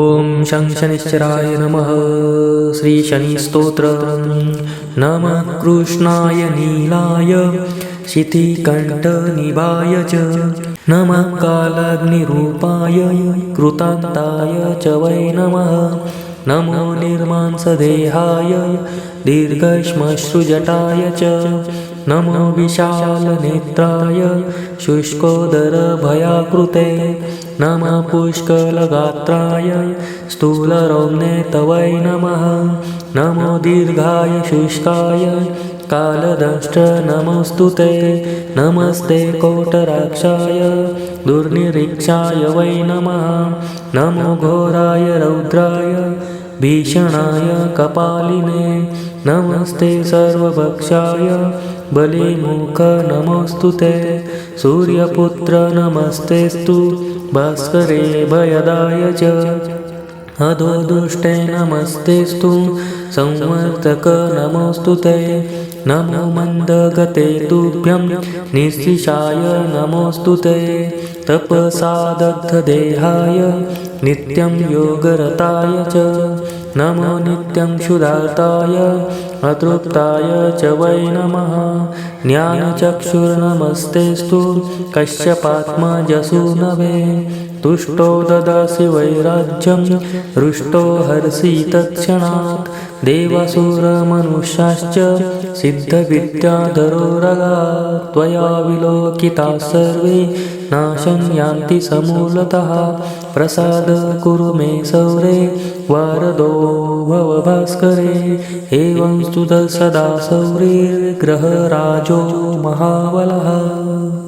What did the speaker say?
ॐ शं शनिश्चराय नमः। श्रीशनिस्तोत्र नमः कृष्णाय नीलाय। शितिकण्ठनिभाय च। नमः कालाग्निरूपाय। कृतान्ताय च वै नमः। नमो निर्मांसदेहाय। दीर्घश्मश्रुजटाय च। नमो विशालनेत्राय शुष्कोदरभयाकृते नमः पुष्कलगात्राय स्थूलरौम्णे तवै नमः। नमो दीर्घाय शुष्काय कालदंष्ट नमोऽस्तु ते। नमस्ते कोटराक्षाय दुर्निरीक्षाय वै नमः। नमो घोराय रौद्राय भीषणाय कपालिने नमस्ते सर्वभक्षाय। बलिमुख नमोऽस्तु ते। सूर्यपुत्र नमस्तेस्तु भास्करे भयदाय च अधोदुष्टे नमस्तेस्तु। संवर्तक नमोऽस्तु ते। नमो मन्दगते तुभ्यं। निःशिषाय नमोऽस्तु ते। तपसादग्धदेहाय नित्यं योगरताय च। नमो नित्यं क्षुधार्ताय। अतृप्ताय च वै नमः। ज्ञानचक्षुर्नमस्तेस्तु। कश्यपात्मजसूनवे तुष्टो ददासि वैराज्यं रुष्टो हर्षि तत्क्षणात्। देवासुरमनुष्याश्च सिद्धविद्याधरोरगा त्वया विलोकिताः सर्वे नाशं यान्ति समूलतः। प्रसाद कुरु मे सौरे वारदो भव भास्करे। एवं स्तुत सदा सौरीर्ग्रहराजो महाबलः।